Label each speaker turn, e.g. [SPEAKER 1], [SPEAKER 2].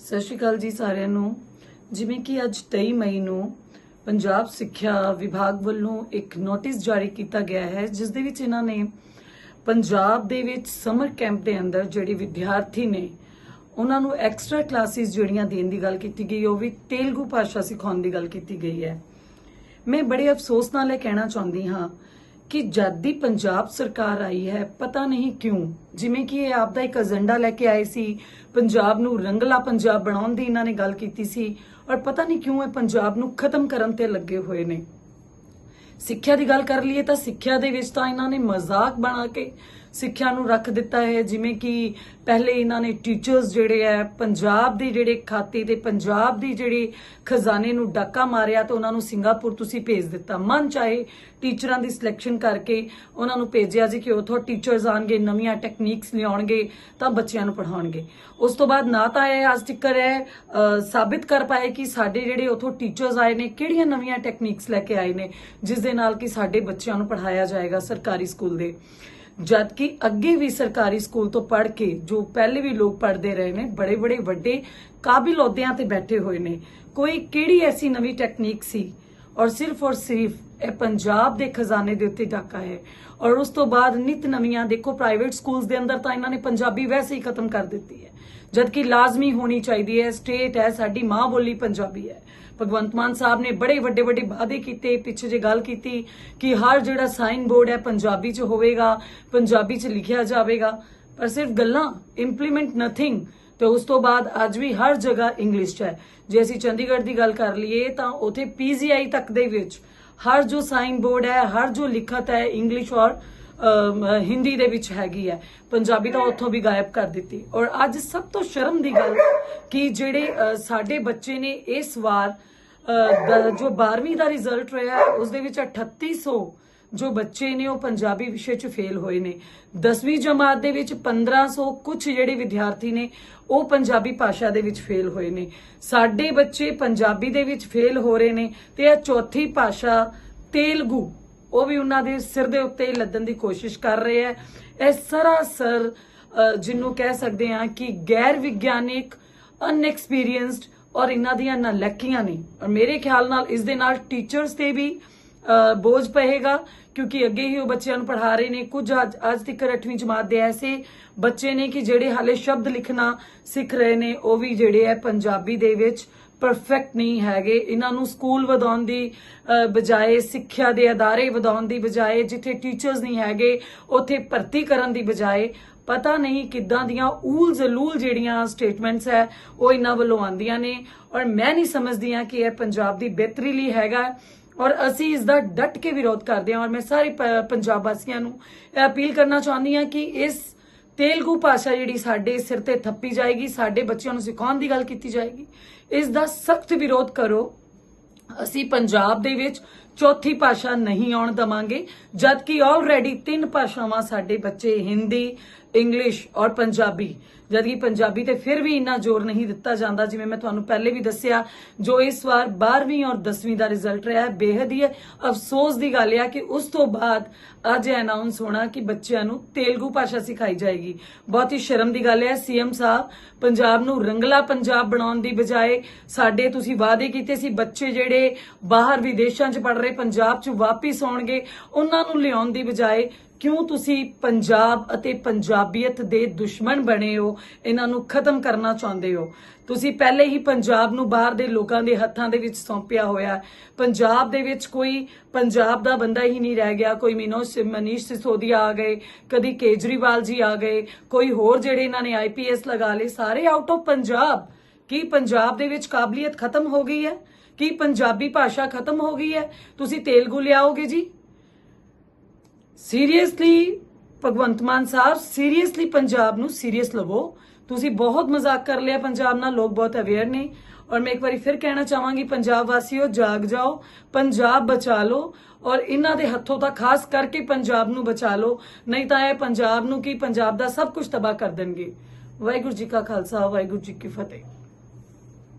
[SPEAKER 1] ਸਤਿ ਸ਼੍ਰੀ ਅਕਾਲ ਜੀ ਸਾਰਿਆਂ ਨੂੰ। ਜਿਵੇਂ ਕਿ ਅੱਜ 23 ਮਈ ਨੂੰ ਪੰਜਾਬ ਸਿੱਖਿਆ ਵਿਭਾਗ ਵੱਲੋਂ ਇੱਕ ਨੋਟਿਸ ਜਾਰੀ ਕੀਤਾ ਗਿਆ ਹੈ, ਜਿਸ ਦੇ ਵਿੱਚ ਇਹਨਾਂ ਨੇ ਪੰਜਾਬ ਦੇ ਵਿੱਚ ਸਮਰ ਕੈਂਪ ਦੇ ਅੰਦਰ ਜਿਹੜੇ ਵਿਦਿਆਰਥੀ ਨੇ, ਉਹਨਾਂ ਨੂੰ ਐਕਸਟਰਾ ਕਲਾਸਿਸ ਜਿਹੜੀਆਂ ਦੇਣ ਦੀ ਗੱਲ ਕੀਤੀ ਗਈ, ਉਹ ਵੀ ਤੇਲਗੂ ਭਾਸ਼ਾ ਸਿਖਾਉਣ ਦੀ ਗੱਲ ਕੀਤੀ ਗਈ ਹੈ। ਮੈਂ ਬੜੇ ਅਫਸੋਸ ਨਾਲ ਇਹ ਕਹਿਣਾ ਚਾਹੁੰਦੀ ਹਾਂ ਕਿ ਜਦ ਦੀ ਪੰਜਾਬ ਸਰਕਾਰ ਆਈ ਹੈ, ਪਤਾ ਨਹੀਂ ਕਿਉਂ, ਜਿਵੇਂ ਕਿ ਇਹ ਆਪ ਦਾ ਇੱਕ ਏਜੰਡਾ ਲੈ ਕੇ ਆਏ ਸੀ, ਪੰਜਾਬ ਨੂੰ ਰੰਗਲਾ ਪੰਜਾਬ ਬਣਾਉਣ ਦੀ ਇਹਨਾਂ ਨੇ ਗੱਲ ਕੀਤੀ ਸੀ, ਔਰ ਪਤਾ ਨਹੀਂ ਕਿਉਂ ਇਹ ਪੰਜਾਬ ਨੂੰ ਖਤਮ ਕਰਨ ਤੇ ਲੱਗੇ ਹੋਏ ਨੇ। ਸਿੱਖਿਆ ਦੀ ਗੱਲ ਕਰ ਲਈਏ ਤਾਂ ਸਿੱਖਿਆ ਦੇ ਵਿੱਚ ਤਾਂ ਇਹਨਾਂ ਨੇ ਮਜ਼ਾਕ ਬਣਾ ਕੇ ਸਿੱਖਿਆ ਨੂੰ ਰੱਖ ਦਿੱਤਾ ਹੈ। ਜਿਵੇਂ ਕਿ ਪਹਿਲੇ ਇਹਨਾਂ ਨੇ ਟੀਚਰਸ ਜਿਹੜੇ ਹੈ, ਪੰਜਾਬ ਦੇ ਜਿਹੜੇ ਖਾਤੇ ਤੇ ਪੰਜਾਬ ਦੀ ਜਿਹੜੀ ਖਜ਼ਾਨੇ ਨੂੰ ਡਾਕਾ ਮਾਰਿਆ ਤੇ ਉਹਨਾਂ ਨੂੰ ਸਿੰਗਾਪੁਰ ਤੁਸੀਂ ਭੇਜ ਦਿੱਤਾ। ਮਨ ਚਾਹੇ ਟੀਚਰਾਂ ਦੀ ਸਿਲੈਕਸ਼ਨ ਕਰਕੇ ਉਹਨਾਂ ਨੂੰ ਭੇਜਿਆ ਜੀ ਕਿ ਉਥੋਂ ਟੀਚਰਸ ਆਣਗੇ ਨਵੀਆਂ ਟੈਕਨੀਕਸ ਲਿਆਉਣਗੇ, ਤਾਂ ਬੱਚਿਆਂ ਨੂੰ ਪੜ੍ਹਾਉਣਗੇ। ਉਸ ਤੋਂ ਬਾਅਦ ਨਾ ਤਾਂ ਇਹ ਅੱਜ ਤੱਕ ਇਹ ਸਾਬਿਤ ਕਰ ਪਾਏ ਕਿ ਸਾਡੇ ਜਿਹੜੇ ਉਥੋਂ ਟੀਚਰਸ ਆਏ ਨੇ, ਕਿਹੜੀਆਂ ਨਵੀਆਂ ਟੈਕਨੀਕਸ ਲੈ ਕੇ ਆਏ ਨੇ, ਜਿਸ ਦੇ ਨਾਲ ਕਿ ਸਾਡੇ ਬੱਚਿਆਂ ਨੂੰ ਪੜ੍ਹਾਇਆ ਜਾਏਗਾ ਸਰਕਾਰੀ ਸਕੂਲ ਦੇ। ਜਦ ਕਿ ਅੱਗੇ ਵੀ ਸਰਕਾਰੀ ਸਕੂਲ ਤੋਂ ਪੜ੍ਹ ਕੇ ਜੋ ਪਹਿਲੇ ਵੀ ਲੋਕ ਪੜ੍ਹਦੇ ਰਹੇ ਨੇ, ਬੜੇ ਬੜੇ ਵੱਡੇ ਕਾਬਿਲ ਅਹੁਦਿਆਂ ਤੇ ਬੈਠੇ ਹੋਏ ਨੇ। ਕੋਈ ਕਿਹੜੀ ਐਸੀ ਨਵੀਂ ਟੈਕਨੀਕ ਸੀ? ਔਰ ਸਿਰਫ ਔਰ ਸਿਰਫ ਇਹ ਪੰਜਾਬ ਦੇ ਖਜ਼ਾਨੇ ਦੇ ਉੱਤੇ ਡਾਕਾ ਹੈ। ਔਰ ਉਸ ਤੋਂ ਬਾਅਦ ਨਿਤ ਨਵੀਆਂ ਦੇਖੋ ਪ੍ਰਾਈਵੇਟ ਸਕੂਲਸ ਦੇ ਅੰਦਰ ਤਾਂ ਇਹਨਾਂ ਨੇ ਪੰਜਾਬੀ ਵੈਸੇ ਹੀ ਖਤਮ ਕਰ ਦਿੱਤੀ ਹੈ। ਜਦਕਿ ਲਾਜ਼ਮੀ ਹੋਣੀ ਚਾਹੀਦੀ ਹੈ ਸਟੇਟ ਹੈ, ਸਾਡੀ ਮਾਂ ਬੋਲੀ ਪੰਜਾਬੀ ਹੈ। ਭਗਵੰਤ ਮਾਨ ਸਾਹਿਬ ਨੇ ਬੜੇ ਵੱਡੇ ਵੱਡੇ ਵਾਅਦੇ ਕੀਤੇ, ਪਿੱਛੇ ਜੇ ਗੱਲ ਕੀਤੀ ਕਿ ਹਰ ਜਿਹੜਾ ਸਾਈਨ ਬੋਰਡ ਹੈ ਪੰਜਾਬੀ 'ਚ ਹੋਵੇਗਾ, ਪੰਜਾਬੀ 'ਚ ਲਿਖਿਆ ਜਾਵੇਗਾ, ਪਰ ਸਿਰਫ ਗੱਲਾਂ ਇੰਪਲੀਮੈਂਟ ਨਥਿੰਗ ਤੇ ਉਸ ਤੋਂ ਬਾਅਦ ਅੱਜ ਵੀ ਹਰ ਜਗ੍ਹਾ ਇੰਗਲਿਸ਼ 'ਚ ਹੈ। ਜੇ ਅਸੀਂ ਚੰਡੀਗੜ੍ਹ ਦੀ ਗੱਲ ਕਰ ਲਈਏ, ਤਾਂ ਉਥੇ ਪੀਜੀਆਈ ਤੱਕ ਦੇ ਵਿੱਚ ਹਰ ਜੋ ਸਾਈਨ ਬੋਰਡ ਹੈ, ਹਰ ਜੋ ਲਿਖਤ ਹੈ ਇੰਗਲਿਸ਼ ਔਰ ਹਿੰਦੀ ਦੇ ਵਿੱਚ ਹੈਗੀ ਹੈ। ਪੰਜਾਬੀ ਤਾਂ ਉੱਥੋਂ ਵੀ ਗਾਇਬ ਕਰ ਦਿੱਤੀ। ਔਰ ਅੱਜ ਸਭ ਤੋਂ ਸ਼ਰਮ ਦੀ ਗੱਲ ਕਿ ਜਿਹੜੇ ਸਾਡੇ ਬੱਚੇ ਨੇ ਇਸ ਵਾਰ ਜੋ 12ਵੀਂ ਦਾ ਰਿਜ਼ਲਟ ਰਿਹਾ ਉਸ ਦੇ ਵਿੱਚ 3800 ਜੋ ਬੱਚੇ ਨੇ ਉਹ ਪੰਜਾਬੀ ਵਿਸ਼ੇ 'ਚ ਫੇਲ ਹੋਏ ਨੇ। 10ਵੀਂ ਜਮਾਤ ਦੇ ਵਿੱਚ 1500 ਕੁਝ ਜਿਹੜੇ ਵਿਦਿਆਰਥੀ ਨੇ, ਉਹ ਪੰਜਾਬੀ ਭਾਸ਼ਾ ਦੇ ਵਿੱਚ ਫੇਲ ਹੋਏ ਨੇ। ਸਾਡੇ ਬੱਚੇ ਪੰਜਾਬੀ ਦੇ ਵਿੱਚ ਫੇਲ ਹੋ ਰਹੇ ਨੇ ਤੇ ਇਹ ਚੌਥੀ ਭਾਸ਼ਾ ਤੇਲਗੂ ਉਹ ਵੀ ਉਹਨਾਂ ਦੇ ਸਿਰ ਦੇ ਉੱਤੇ ਹੀ ਲੱਦਣ ਦੀ ਕੋਸ਼ਿਸ਼ ਕਰ ਰਹੇ ਹੈ। ਇਹ ਸਰਾਸਰ ਅ, ਜਿਹਨੂੰ ਕਹਿ ਸਕਦੇ ਹਾਂ ਕਿ ਗੈਰ ਵਿਗਿਆਨਿਕ ਅਨਐਕਸਪੀਰੀਅੰਸਡ ਔਰ ਇਹਨਾਂ ਦੀਆਂ ਨਲੱਕੀਆਂ ਨੇ। ਔਰ ਮੇਰੇ ਖਿਆਲ ਨਾਲ ਇਸ ਦੇ ਨਾਲ ਟੀਚਰਸ ਤੇ ਵੀ ਬੋਝ ਪਏਗਾ ਕਿਉਂਕਿ ਅੱਗੇ ਹੀ ਉਹ ਬੱਚਿਆਂ ਨੂੰ ਪੜ੍ਹਾ ਰਹੇ ਨੇ। ਕੁਝ ਅੱਜ ਅੱਜ ਤੱਕ 8ਵੀਂ ਜਮਾਤ ਦੇ ਐਸੇ ਬੱਚੇ ਨੇ ਕਿ ਜਿਹੜੇ ਹਾਲੇ ਸ਼ਬਦ ਲਿਖਣਾ ਸਿੱਖ ਰਹੇ ਨੇ ਉਹ ਵੀ ਜਿਹੜੇ ਹੈ ਪੰਜਾਬੀ ਦੇ ਵਿੱਚ ਪਰਫੈਕਟ ਨਹੀਂ ਹੈਗੇ। ਇਹਨਾਂ ਨੂੰ ਸਕੂਲ ਵਧਾਉਣ ਦੀ ਬਜਾਏ, ਸਿੱਖਿਆ ਦੇ ਅਦਾਰੇ ਵਧਾਉਣ ਦੀ ਬਜਾਏ, ਜਿੱਥੇ ਟੀਚਰਸ ਨਹੀਂ ਹੈਗੇ, ਉੱਥੇ ਭਰਤੀ ਕਰਨ ਦੀ ਬਜਾਏ, ਪਤਾ ਨਹੀਂ ਕਿੱਦਾਂ ਦੀਆਂ ਊਲ ਜ਼ਲੂਲ ਜਿਹੜੀਆਂ ਸਟੇਟਮੈਂਟਸ ਹੈ, ਉਹ ਇਹਨਾਂ ਵੱਲੋਂ ਆਉਂਦੀਆਂ ਨੇ। ਔਰ ਮੈਂ ਨਹੀਂ ਸਮਝਦੀ ਹਾਂ ਕਿ ਇਹ ਪੰਜਾਬ ਦੀ ਬਿਹਤਰੀ ਲਈ ਹੈਗਾ। ਔਰ ਅਸੀਂ ਇਸ ਦਾ ਡਟ ਕੇ ਵਿਰੋਧ ਕਰਦੇ ਹਾਂ। ਔਰ ਮੈਂ ਸਾਰੇ ਪ- ਪੰਜਾਬ ਵਾਸੀਆਂ ਨੂੰ ਅਪੀਲ ਕਰਨਾ ਚਾਹੁੰਦੀ ਹਾਂ ਕਿ ਇਸ ਤੇਲਗੂ ਭਾਸ਼ਾ ਜਿਹੜੀ ਸਾਡੇ ਸਿਰ ਤੇ ਥੱਪੀ ਜਾਏਗੀ, ਸਾਡੇ ਬੱਚਿਆਂ ਨੂੰ ਸਿਖਾਉਣ ਦੀ ਗੱਲ ਕੀਤੀ ਜਾਏਗੀ। ਇਸ ਦਾ ਸਖਤ ਵਿਰੋਧ ਕਰੋ। ਅਸੀਂ ਪੰਜਾਬ ਦੇ ਵਿੱਚ ਚੌਥੀ ਭਾਸ਼ਾ ਨਹੀਂ ਆਉਣ ਦਵਾਂਗੇ ਜਦ ਕਿ ਆਲਰੇਡੀ ਤਿੰਨ ਭਾਸ਼ਾਵਾਂ ਸਾਡੇ ਬੱਚੇ ਹਿੰਦੀ, ਇੰਗਲਿਸ਼ ਔਰ ਪੰਜਾਬੀ ਜਦ ਕਿ ਪੰਜਾਬੀ ਤੇ ਫਿਰ ਵੀ ਇੰਨਾ ਜ਼ੋਰ ਨਹੀਂ ਦਿੱਤਾ ਜਾਂਦਾ, ਜਿਵੇਂ ਮੈਂ ਤੁਹਾਨੂੰ ਪਹਿਲੇ ਵੀ ਦੱਸਿਆ, ਜੋ ਇਸ ਵਾਰ 12ਵੀਂ ਔਰ 10ਵੀਂ ਦਾ ਰਿਜ਼ਲਟ ਰਿਹਾ ਹੈ ਬੇहद ਹੀ ਅਫਸੋਸ ਦੀ ਗੱਲ ਹੈ ਕਿ ਉਸ ਤੋਂ ਬਾਅਦ ਅੱਜ ਇਹ ਅਨਾਉਂਸ ਹੋਣਾ ਕਿ ਬੱਚਿਆਂ ਨੂੰ ਤੇਲਗੂ ਭਾਸ਼ਾ ਸਿਖਾਈ ਜਾਏਗੀ। ਬਹੁਤ ਹੀ ਸ਼ਰਮ ਦੀ ਗੱਲ ਹੈ ਸੀਐਮ ਸਾਹਿਬ, ਪੰਜਾਬ ਨੂੰ ਰੰਗਲਾ ਪੰਜਾਬ ਬਣਾਉਣ ਦੀ ਬਜਾਏ ਸਾਡੇ ਤੁਸੀਂ ਵਾਅਦੇ ਕੀਤੇ ਸੀ, ਬੱਚੇ ਜਿਹੜੇ ਬਾਹਰ ਵਿਦੇਸ਼ਾਂ 'ਚ ਪੜ ਰਹੇ ਪੰਜਾਬ 'ਚ ਵਾਪਿਸ ਆਉਣਗੇ, ਉਹਨਾਂ ਨੂੰ ਲਿਆਉਣ ਦੀ ਬਜਾਏ ਕਿਉਂ ਤੁਸੀਂ ਪੰਜਾਬ ਅਤੇ ਪੰਜਾਬੀਅਤ ਦੇ ਦੁਸ਼ਮਣ ਬਣੇ ਹੋ? ਇਹਨਾਂ ਨੂੰ ਖਤਮ ਕਰਨਾ ਚਾਹੁੰਦੇ ਹੋ। ਤੁਸੀਂ ਪਹਿਲੇ ਹੀ ਪੰਜਾਬ ਨੂੰ ਬਾਹਰ ਦੇ ਲੋਕਾਂ ਦੇ ਹੱਥਾਂ ਦੇ ਵਿੱਚ ਸੌਂਪਿਆ ਹੋਇਆ ਪੰਜਾਬ ਦੇ ਵਿੱਚ ਕੋਈ ਪੰਜਾਬ ਦਾ ਬੰਦਾ ਹੀ ਨਹੀਂ ਰਹਿ ਗਿਆ। ਕੋਈ ਮੀਨੋਸ਼ ਮਨੀਸ਼ ਸਿਸੋਦੀਆ ਆ ਗਏ, ਕਦੀ ਕੇਜਰੀਵਾਲ ਜੀ ਆ ਗਏ, ਕੋਈ ਹੋਰ ਜਿਹੜੇ ਇਹਨਾਂ ਨੇ ਆਈਪੀਐਸ ਲਗਾ ਲਏ, ਸਾਰੇ ਆਊਟ ਆਫ ਪੰਜਾਬ। ਕੀ ਪੰਜਾਬ ਦੇ ਵਿੱਚ ਕਾਬਲੀਅਤ ਖਤਮ ਹੋ ਗਈ ਹੈ? ਕੀ ਪੰਜਾਬੀ ਭਾਸ਼ਾ ਖਤਮ ਹੋ ਗਈ ਹੈ? ਤੁਸੀਂ ਤੇਲਗੂ ਲਿਆਓਗੇ ਜੀ? ਸੀਰੀਅਸਲੀ ਭਗਵੰਤ ਮਾਨ ਸਾਹਿਬ ਸੀਰੀਅਸਲੀ ਪੰਜਾਬ ਨੂੰ ਸੀਰੀਅਸ ਲਵੋ। ਤੁਸੀਂ ਬਹੁਤ ਮਜ਼ਾਕ ਕਰ ਲਿਆ ਪੰਜਾਬ ਨਾਲ, ਲੋਕ ਬਹੁਤ ਅਵੇਅਰ ਨੇ। ਔਰ ਮੈਂ ਇੱਕ ਵਾਰੀ ਫਿਰ ਕਹਿਣਾ ਚਾਹਾਂਗੀ, ਪੰਜਾਬ ਵਾਸੀਓ, ਜਾਗ ਜਾਓ, ਪੰਜਾਬ ਬਚਾ ਲਓ। ਔਰ ਇਹਨਾਂ ਦੇ ਹੱਥੋਂ ਤਾਂ ਖਾਸ ਕਰਕੇ ਪੰਜਾਬ ਨੂੰ ਬਚਾ ਲਓ। ਨਹੀਂ ਤਾਂ ਇਹ ਪੰਜਾਬ ਨੂੰ ਕੀ ਪੰਜਾਬ ਦਾ ਸਭ ਕੁਝ ਤਬਾਹ ਕਰ ਦੇਣਗੇ। ਵਾਹਿਗੁਰੂ ਜੀ ਕਾ ਖਾਲਸਾ, ਵਾਹਿਗੁਰੂ ਜੀ ਕੀ ਫਤਿਹ।